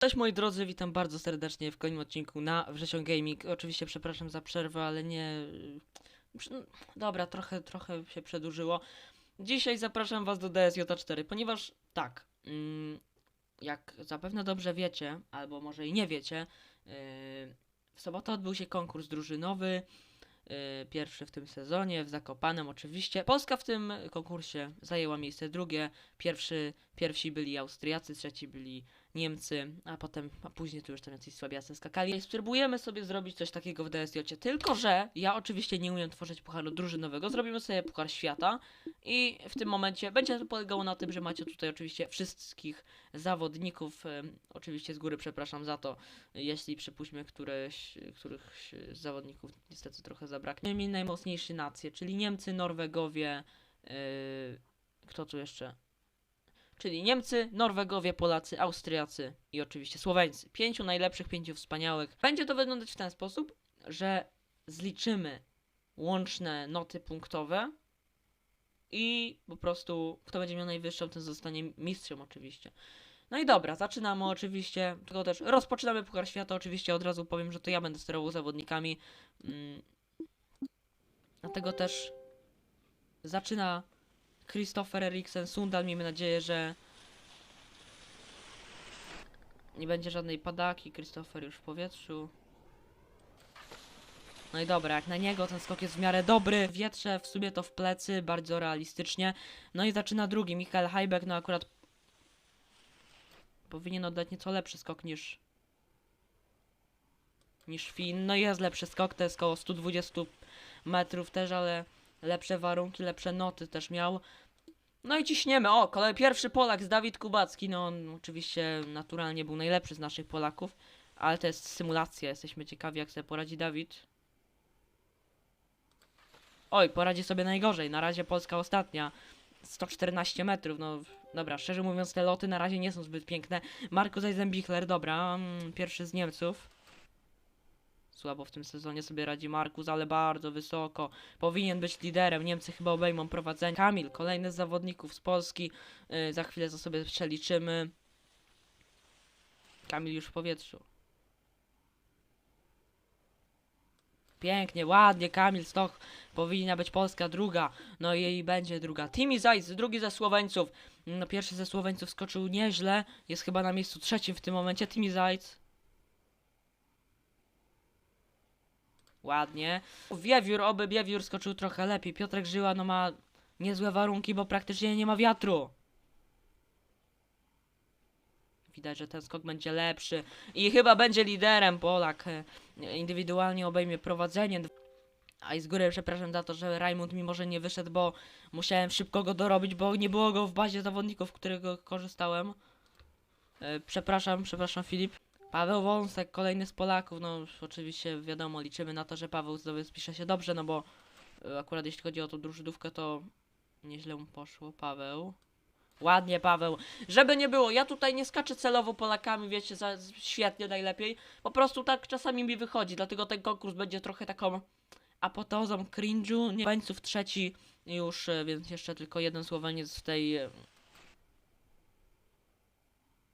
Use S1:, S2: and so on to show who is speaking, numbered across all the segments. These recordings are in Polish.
S1: Cześć moi drodzy, witam bardzo serdecznie w kolejnym odcinku na Wrzesią Gaming. Oczywiście przepraszam za przerwę, ale nie... Przy- Dobra, trochę, trochę się przedłużyło. Dzisiaj zapraszam was do DSJ4, ponieważ tak, mm, jak zapewne dobrze wiecie, albo może i nie wiecie, yy, w sobotę odbył się konkurs drużynowy, pierwszy w tym sezonie, w Zakopanem oczywiście. Polska w tym konkursie zajęła miejsce drugie, pierwszy, pierwsi byli Austriacy, trzeci byli Niemcy, a potem, a później tu już tam jacyś słabiacy skakali. Spróbujemy sobie zrobić coś takiego w DSJ, tylko że ja oczywiście nie umiem tworzyć pucharu drużynowego, zrobimy sobie puchar świata i w tym momencie będzie to polegało na tym, że macie tutaj oczywiście wszystkich zawodników, em, oczywiście z góry przepraszam za to, jeśli przypuśćmy któreś, których zawodników niestety trochę zabraknie. Miejmy najmocniejsze nacje, czyli Niemcy, Norwegowie, yy, kto tu jeszcze? Czyli Niemcy, Norwegowie, Polacy, Austriacy i oczywiście Słoweńcy. Pięciu najlepszych, pięciu wspaniałych. Będzie to wyglądać w ten sposób, że zliczymy łączne noty punktowe i po prostu kto będzie miał najwyższą, ten zostanie mistrzem oczywiście. No i dobra, zaczynamy oczywiście, tylko też rozpoczynamy Puchar Świata, oczywiście od razu powiem, że to ja będę sterował zawodnikami. Mm. Dlatego też zaczyna Christopher Eriksen, Sundal. Miejmy nadzieję, że nie będzie żadnej padaki. Christopher już w powietrzu. No i dobra, jak na niego ten skok jest w miarę dobry. Wietrze w sumie to w plecy, bardzo realistycznie. No i zaczyna drugi, Michael Heibeck, no akurat powinien oddać nieco lepszy skok niż niż Finn. No jest lepszy skok, to jest koło 120 metrów też, ale lepsze warunki, lepsze noty też miał. No i ciśniemy. O, kolej pierwszy Polak z Dawid Kubacki. No on oczywiście naturalnie był najlepszy z naszych Polaków, ale to jest symulacja. Jesteśmy ciekawi, jak sobie poradzi Dawid. Oj, poradzi sobie najgorzej. Na razie Polska ostatnia. 114 metrów, no dobra, szczerze mówiąc te loty na razie nie są zbyt piękne. Markus Eisenbichler, dobra, mm, pierwszy z Niemców. Słabo w tym sezonie sobie radzi Markus, ale bardzo wysoko. Powinien być liderem. Niemcy chyba obejmą prowadzenie. Kamil, kolejny z zawodników z Polski. Yy, za chwilę to sobie przeliczymy. Kamil już w powietrzu. Pięknie, ładnie, Kamil Stoch. Powinna być Polska druga. No i będzie druga. Timi Zajc, drugi ze Słoweńców. No pierwszy ze Słoweńców skoczył nieźle. Jest chyba na miejscu trzecim w tym momencie. Timi Zajc. Ładnie. Wiewiór, oby Wiewiór skoczył trochę lepiej. Piotrek Żyła no ma niezłe warunki, bo praktycznie nie ma wiatru. Widać, że ten skok będzie lepszy. I chyba będzie liderem Polak. e, Indywidualnie obejmie prowadzenie. A i z góry przepraszam za to, że Rajmund mi może nie wyszedł, bo musiałem szybko go dorobić, bo nie było go w bazie zawodników, którego korzystałem. E, Przepraszam, przepraszam Filip. Paweł Wąsek, kolejny z Polaków, no oczywiście wiadomo, liczymy na to, że Paweł zdobył, spisze się dobrze, no bo e, akurat jeśli chodzi o tą drużynówkę, to nieźle mu poszło, Paweł. Ładnie, Paweł. Żeby nie było, ja tutaj nie skaczę celowo Polakami, wiecie, za, świetnie, najlepiej. Po prostu tak czasami mi wychodzi, dlatego ten konkurs będzie trochę taką apoteozą cringe'u. Nie, Bańców trzeci już, e, więc jeszcze tylko jeden Słoweniec w tej...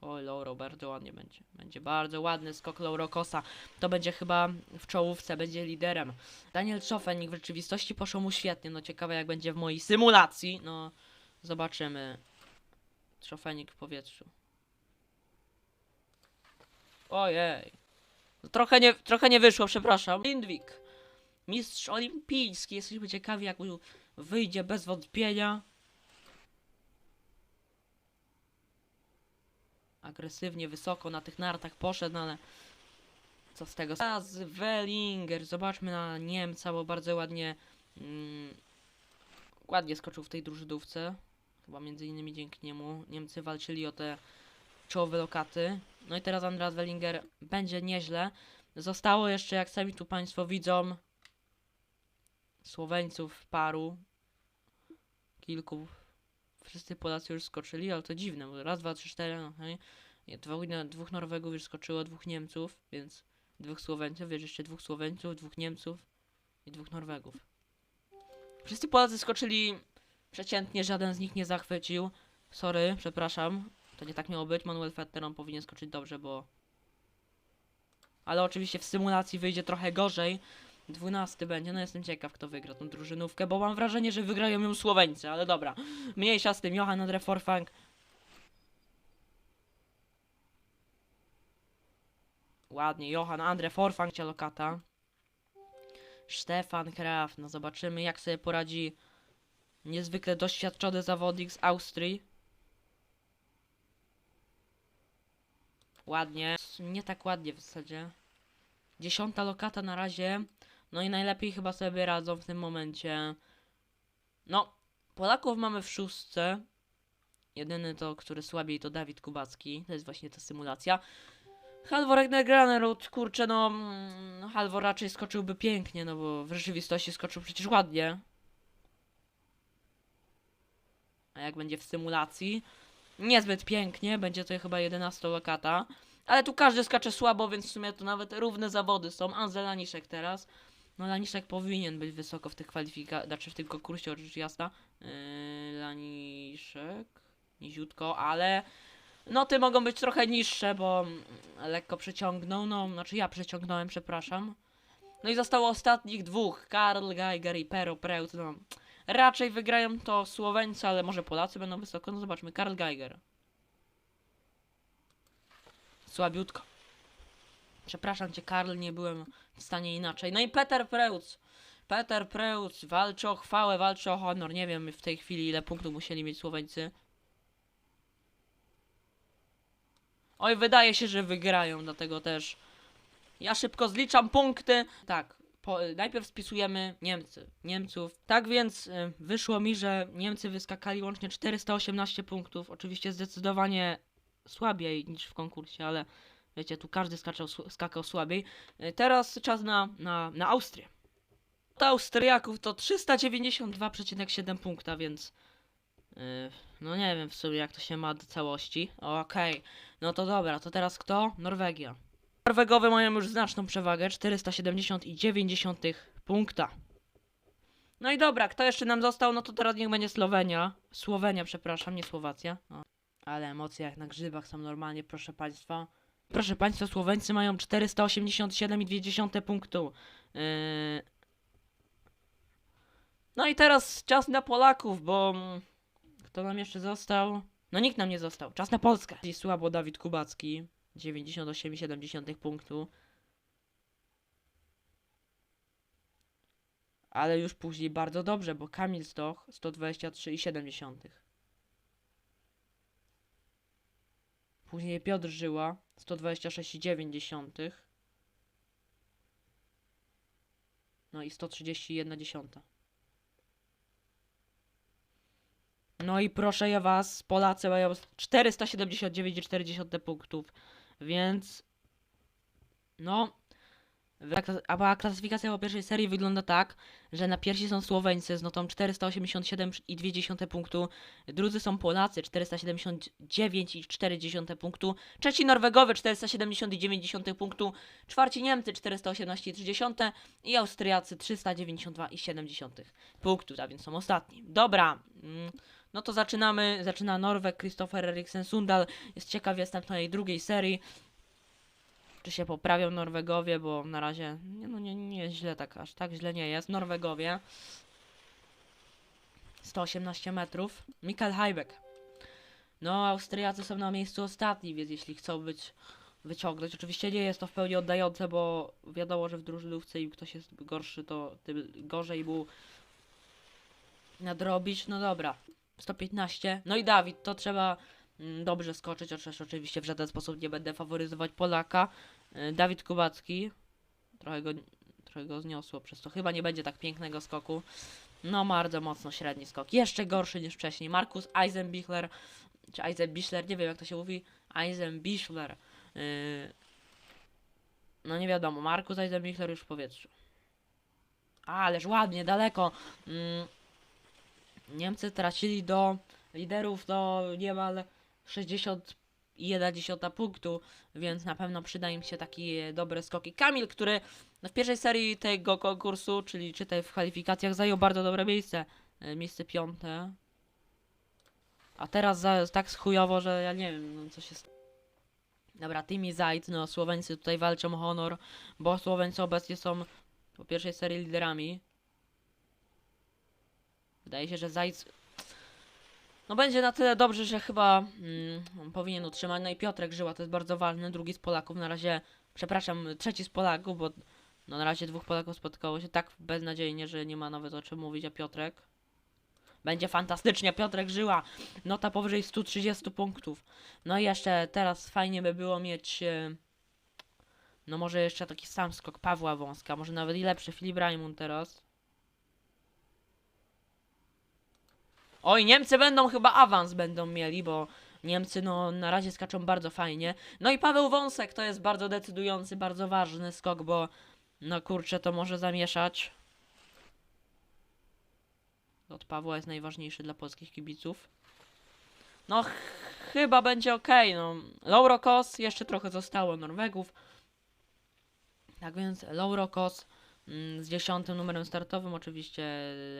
S1: Oj, Lauro, bardzo ładnie będzie. Będzie bardzo ładny skok Lauro Kosa. To będzie chyba w czołówce, będzie liderem. Daniel Czofenik w rzeczywistości poszło mu świetnie. No ciekawe jak będzie w mojej symulacji. No, zobaczymy. Czofenik w powietrzu. Ojej. No, trochę nie, trochę nie wyszło, przepraszam. Lindwik. Mistrz olimpijski. Jesteśmy ciekawi jak mu wyjdzie bez wątpienia. Agresywnie, wysoko na tych nartach poszedł, no ale co z tego? A z Wellinger, zobaczmy na Niemca, bo bardzo ładnie mm, ładnie skoczył w tej drużydówce. Chyba między innymi dzięki niemu Niemcy walczyli o te czołowe lokaty. No i teraz Andreas Wellinger będzie nieźle. Zostało jeszcze, jak sami tu Państwo widzą, Słoweńców paru, kilku wszyscy Polacy już skoczyli, ale to dziwne, bo raz, dwa, trzy, cztery, no. Nie, dwóch, dwóch Norwegów już skoczyło, dwóch Niemców, więc dwóch Słoweńców, wiesz, jeszcze dwóch Słoweńców, dwóch Niemców i dwóch Norwegów. Wszyscy Polacy skoczyli przeciętnie, żaden z nich nie zachwycił. Sorry, przepraszam. To nie tak miało być. Manuel Fetter on powinien skoczyć dobrze, bo... Ale oczywiście w symulacji wyjdzie trochę gorzej. 12 będzie, no jestem ciekaw kto wygra tą drużynówkę, bo mam wrażenie, że wygrają ją Słoweńcy, ale dobra. Mniejsza z tym, Johan Andre Forfang. Ładnie, Johan Andre Forfang cię lokata. Stefan Kraft, no zobaczymy jak sobie poradzi niezwykle doświadczony zawodnik z Austrii. Ładnie, nie tak ładnie w zasadzie. Dziesiąta lokata na razie. No i najlepiej chyba sobie radzą w tym momencie. No, Polaków mamy w szóstce. Jedyny to, który słabiej to Dawid Kubacki. To jest właśnie ta symulacja. Halvor Granerud, kurczę no... mm, Halvor raczej skoczyłby pięknie, no bo w rzeczywistości skoczył przecież ładnie. A jak będzie w symulacji? Niezbyt pięknie, będzie to chyba 11 lokata. Ale tu każdy skacze słabo, więc w sumie to nawet równe zawody są. Anzel Laniszek teraz. No Laniszek powinien być wysoko w tych kwalifikacjach, znaczy w tym konkursie, rzecz jasna. Yy, Laniszek, niziutko, ale no te mogą być trochę niższe, bo mm, lekko przeciągnął, no znaczy ja przeciągnąłem, przepraszam. No i zostało ostatnich dwóch, Karl Geiger i Pero Preut, no. Raczej wygrają to Słoweńcy, ale może Polacy będą wysoko, no zobaczmy, Karl Geiger. Słabiutko. Przepraszam cię, Karl, nie byłem w stanie inaczej. No i Peter Preutz. Peter Preutz walczy o chwałę, walczy o honor. Nie wiem w tej chwili, ile punktów musieli mieć Słoweńcy. Oj, wydaje się, że wygrają, dlatego też ja szybko zliczam punkty. Tak, po, najpierw spisujemy Niemcy, Niemców. Tak więc y, wyszło mi, że Niemcy wyskakali łącznie 418 punktów. Oczywiście zdecydowanie słabiej niż w konkursie, ale wiecie, tu każdy skaczał, skakał słabiej. Y, Teraz czas na, na, na Austrię. To Austriaków to 392,7 punkta, więc yy, no nie wiem w sumie jak to się ma do całości. Okej, no to dobra, to teraz kto? Norwegia. Norwegowie mają już znaczną przewagę, 470,9 punkta. No i dobra, kto jeszcze nam został? No to teraz niech będzie Słowenia. Słowenia, przepraszam, nie Słowacja. O. Ale emocje jak na grzybach są normalnie, proszę państwa. Proszę państwa, Słoweńcy mają 487,2 punktu. Yy... No i teraz czas na Polaków, bo... Kto nam jeszcze został? No nikt nam nie został. Czas na Polskę. Słabo Dawid Kubacki. 98,7 punktu. Ale już później bardzo dobrze, bo Kamil Stoch 123,7. Później Piotr Żyła 126,9. No i 131. No i proszę ja was, Polacy mają 479,4 punktów, więc no A klasyfikacja po pierwszej serii wygląda tak, że na pierwsi są Słoweńcy z notą 487,2 punktu, drudzy są Polacy 479,4 punktu, trzeci Norwegowie 470,9 punktu, czwarci Niemcy 418,3 i Austriacy 392,7 punktu, a więc są ostatni. Dobra, mm, no to zaczynamy, zaczyna Norweg, Christopher Eriksen Sundal, jest ciekaw jestem tej drugiej serii, czy się poprawią Norwegowie, bo na razie nie, no nie, nie jest źle tak, aż tak źle nie jest. Norwegowie 118 metrów. Mikael Hajbek. No, Austriacy są na miejscu ostatni, więc jeśli chcą być wyciągnąć, oczywiście nie jest to w pełni oddające, bo wiadomo, że w drużynówce im ktoś jest gorszy, to tym gorzej mu nadrobić. No dobra, 115. No i Dawid, to trzeba mm, dobrze skoczyć, chociaż oczywiście w żaden sposób nie będę faworyzować Polaka. Y, Dawid Kubacki, trochę go, trochę go zniosło, przez to chyba nie będzie tak pięknego skoku. No bardzo mocno średni skok, jeszcze gorszy niż wcześniej. Markus Eisenbichler, czy Eisenbichler, nie wiem jak to się mówi, Eisenbichler. Yy, no nie wiadomo, Markus Eisenbichler już w powietrzu. Ależ ładnie, daleko. Mm, Niemcy tracili do liderów do niemal 61 punktu, więc na pewno przyda im się taki e, dobry skok. I Kamil, który w pierwszej serii tego konkursu, czyli czytaj w kwalifikacjach, zajął bardzo dobre miejsce. E, Miejsce piąte. A teraz za, tak chujowo, że ja nie wiem, no co się st- Dobra, Timi Zajd, no Słoweńcy tutaj walczą o honor, bo Słoweńcy obecnie są po pierwszej serii liderami. Wydaje się, że Zajd no będzie na tyle dobrze, że chyba mm, powinien utrzymać. No i Piotrek Żyła to jest bardzo ważny, drugi z Polaków. Na razie, przepraszam, trzeci z Polaków, bo no na razie dwóch Polaków spotkało się tak beznadziejnie, że nie ma nawet o czym mówić, a Piotrek będzie fantastycznie, Piotrek Żyła, nota powyżej 130 punktów. No i jeszcze teraz fajnie by było mieć, e, no może jeszcze taki sam skok Pawła Wąska, może nawet i lepszy, Filip Raimund teraz. Oj, Niemcy będą chyba awans będą mieli, bo Niemcy no na razie skaczą bardzo fajnie. No i Paweł Wąsek to jest bardzo decydujący, bardzo ważny skok, bo no kurczę to może zamieszać. Od Pawła jest najważniejszy dla polskich kibiców. No ch chyba będzie ok, no. Lauro jeszcze trochę zostało Norwegów. Tak więc Lauro Kos z dziesiątym numerem startowym, oczywiście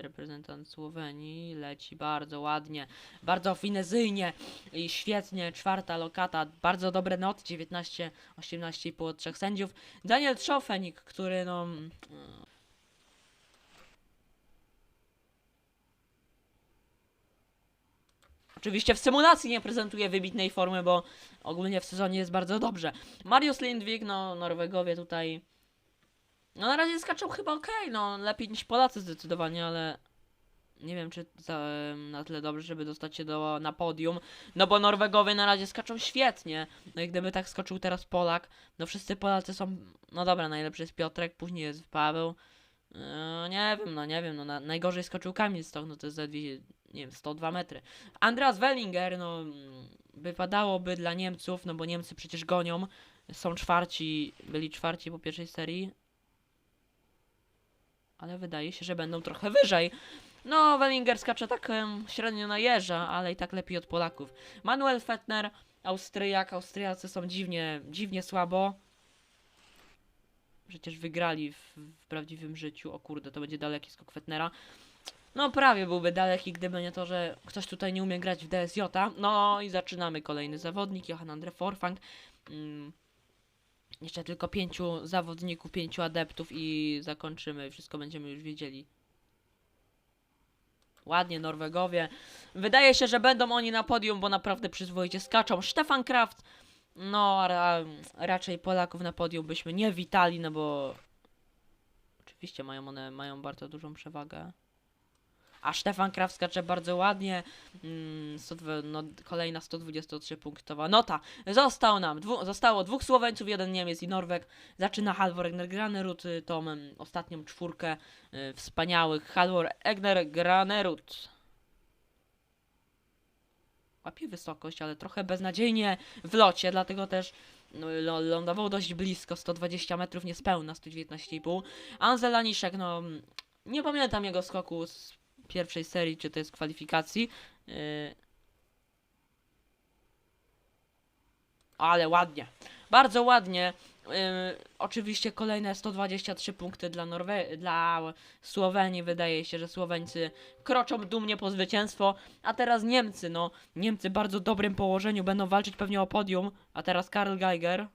S1: reprezentant Słowenii, leci bardzo ładnie, bardzo finezyjnie i świetnie, czwarta lokata, bardzo dobre noty, 19, 18,5 od trzech sędziów. Daniel Trzofenik, który no... mm, Oczywiście w symulacji nie prezentuje wybitnej formy, bo ogólnie w sezonie jest bardzo dobrze. Mariusz Lindwik, no Norwegowie tutaj. No na razie skaczą chyba ok, no lepiej niż Polacy zdecydowanie, ale nie wiem czy za, na tyle dobrze, żeby dostać się do, na podium. No bo Norwegowie na razie skaczą świetnie. No i gdyby tak skoczył teraz Polak, no wszyscy Polacy są. No dobra, najlepszy jest Piotrek, później jest Paweł. No, nie wiem, no nie wiem, no na, najgorzej skoczył Kamil Stok, no to jest zaledwie, nie wiem, 102 metry. Andreas Wellinger, no wypadałoby dla Niemców, no bo Niemcy przecież gonią, są czwarci, byli czwarci po pierwszej serii. Ale wydaje się, że będą trochę wyżej. No, Wellinger skacze tak em, średnio na jeża, ale i tak lepiej od Polaków. Manuel Fettner, Austriak, Austriacy są dziwnie, dziwnie słabo. Przecież wygrali w, w prawdziwym życiu. O kurde, to będzie daleki skok Fettnera. No prawie byłby daleki, gdyby nie to, że ktoś tutaj nie umie grać w DSJ. No i zaczynamy kolejny zawodnik, Johan Andre Forfang. Mm. Jeszcze tylko pięciu zawodników, pięciu adeptów i zakończymy. Wszystko będziemy już wiedzieli. Ładnie Norwegowie. Wydaje się, że będą oni na podium, bo naprawdę przyzwoicie skaczą. Stefan Kraft. No, ra, raczej Polaków na podium byśmy nie witali, no bo oczywiście mają one mają bardzo dużą przewagę. A Stefan Kraft skacze bardzo ładnie. Mm, 102, no, kolejna 123 punktowa nota. Został nam, dwu, zostało dwóch Słoweńców, jeden Niemiec i Norweg. Zaczyna Halvor Egner Granerud, y, tą em, ostatnią czwórkę y, wspaniałych. Halvor Egner Granerud. Łapie wysokość, ale trochę beznadziejnie w locie, dlatego też no, lądował dość blisko, 120 metrów niespełna, 119,5. Anzel Aniszek, no nie pamiętam jego skoku z pierwszej serii, czy to jest kwalifikacji. Yy. Ale ładnie. Bardzo ładnie. Yy, oczywiście kolejne 123 punkty dla Norwe dla Słowenii. Wydaje się, że Słoweńcy kroczą dumnie po zwycięstwo. A teraz Niemcy, no. Niemcy w bardzo dobrym położeniu będą walczyć pewnie o podium. A teraz Karl Geiger.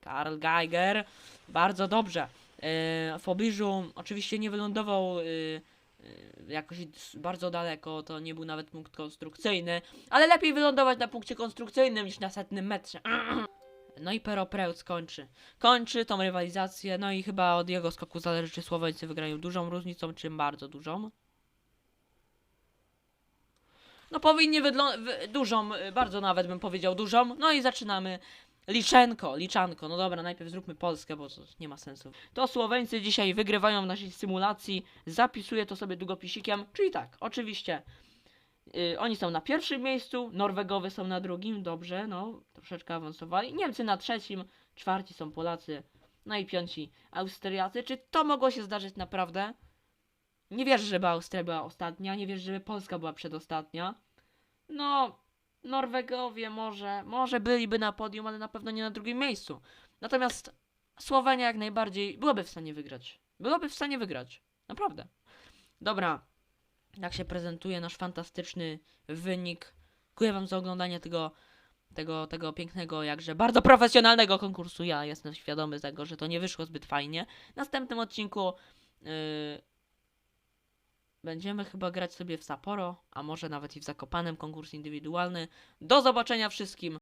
S1: Karl Geiger. Bardzo dobrze. Yy, w pobliżu oczywiście nie wylądował jakoś s- bardzo daleko, to nie był nawet punkt konstrukcyjny, ale lepiej wylądować na punkcie konstrukcyjnym niż na setnym metrze. No i Pero Preutz kończy. Kończy tą rywalizację, no i chyba od jego skoku zależy, czy Słoweńcy wygrają dużą różnicą, czy bardzo dużą. No powinni wydlą- w- dużą, y, bardzo nawet bym powiedział dużą. No i zaczynamy. Liczenko, liczanko. No dobra, najpierw zróbmy Polskę, bo to nie ma sensu. To Słoweńcy dzisiaj wygrywają w naszej symulacji. Zapisuję to sobie długopisikiem. Czyli tak, oczywiście. y, oni są na pierwszym miejscu, Norwegowie są na drugim, dobrze, no, troszeczkę awansowali. Niemcy na trzecim, czwarci są Polacy, no i piąci Austriacy. Czy to mogło się zdarzyć naprawdę? Nie wierzę, żeby Austria była ostatnia, nie wierzę, żeby Polska była przedostatnia. No, Norwegowie może, może byliby na podium, ale na pewno nie na drugim miejscu. Natomiast Słowenia jak najbardziej byłaby w stanie wygrać. Byłaby w stanie wygrać. Naprawdę. Dobra. jak się prezentuje nasz fantastyczny wynik. Dziękuję Wam za oglądanie tego, tego, tego pięknego, jakże bardzo profesjonalnego konkursu. Ja jestem świadomy tego, że to nie wyszło zbyt fajnie. W następnym odcinku yy, będziemy chyba grać sobie w Sapporo, a może nawet i w Zakopanem konkurs indywidualny. Do zobaczenia wszystkim!